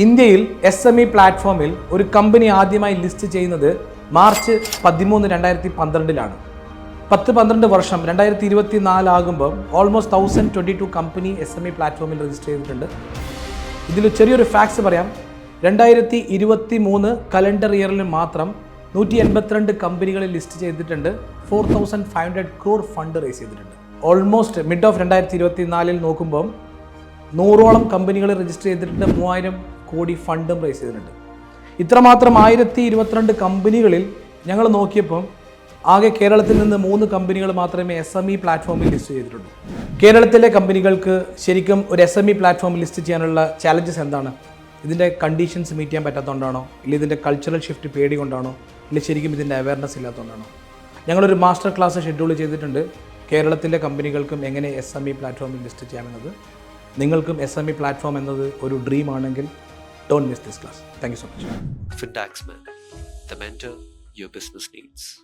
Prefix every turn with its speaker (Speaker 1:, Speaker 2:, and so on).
Speaker 1: ഇന്ത്യയിൽ S M E പ്ലാറ്റ്ഫോമിൽ ഒരു കമ്പനി ആദ്യമായി ലിസ്റ്റ് ചെയ്യുന്നത് മാർച്ച് പതിമൂന്ന് രണ്ടായിരത്തി പന്ത്രണ്ടിലാണ് പത്ത് പന്ത്രണ്ട് വർഷം രണ്ടായിരത്തി ഇരുപത്തി നാലാകുമ്പോൾ almost thousand twenty two company S M E പ്ലാറ്റ്ഫോമിൽ രജിസ്റ്റർ ചെയ്തിട്ടുണ്ട്. ഇതിൽ ചെറിയൊരു ഫാക്ട്സ് പറയാം. രണ്ടായിരത്തി ഇരുപത്തി മൂന്ന് കലണ്ടർ ഇയറിൽ മാത്രം നൂറ്റി എൺപത്തിരണ്ട് കമ്പനികളിൽ ലിസ്റ്റ് ചെയ്തിട്ടുണ്ട്. Four thousand five hundred crore fund raise ചെയ്തിട്ടുണ്ട്. ഓൾമോസ്റ്റ് മിഡ് ഓഫ് രണ്ടായിരത്തി ഇരുപത്തി നാലിൽ നോക്കുമ്പോൾ നൂറോളം കമ്പനികൾ രജിസ്റ്റർ ചെയ്തിട്ടുണ്ട്. മൂവായിരം കോടി ഫണ്ടും റേസ് ചെയ്തിട്ടുണ്ട്. ഇത്രമാത്രം ആയിരത്തി ഇരുപത്തിരണ്ട് കമ്പനികളിൽ ഞങ്ങൾ നോക്കിയപ്പോൾ ആകെ കേരളത്തിൽ നിന്ന് മൂന്ന് കമ്പനികൾ മാത്രമേ എസ് എം ഇ പ്ലാറ്റ്ഫോമിൽ ലിസ്റ്റ് ചെയ്തിട്ടുള്ളൂ. കേരളത്തിലെ കമ്പനികൾക്ക് ശരിക്കും ഒരു എസ് എം ഇ പ്ലാറ്റ്ഫോമിൽ ലിസ്റ്റ് ചെയ്യാനുള്ള ചാലഞ്ചസ് എന്താണ്? ഇതിന്റെ കണ്ടീഷൻസ് മീറ്റ് ചെയ്യാൻ പറ്റാത്തതുകൊണ്ടാണോ? ഇല്ല ഇതിന്റെ കൾച്ചറൽ ഷിഫ്റ്റ് പേടി കൊണ്ടാണോ? ഇല്ല ശരിക്കും ഇതിന്റെ അവയർനെസ് ഇല്ലാത്തതുകൊണ്ടാണോ? ഞങ്ങളൊരു മാസ്റ്റർ ക്ലാസ് ഷെഡ്യൂൾ ചെയ്തിട്ടുണ്ട്. കേരളത്തിലെ കമ്പനികൾക്കും എങ്ങനെ എസ് എം ഇ പ്ലാറ്റ്ഫോമിൽ ലിസ്റ്റ് ചെയ്യാമെന്നത്? നിങ്ങൾക്കും എസ് എം ഇ പ്ലാറ്റ്ഫോം എന്നത് ഒരു dream Don't miss this class. Thank you so much. Findax
Speaker 2: Man, the mentor your business needs.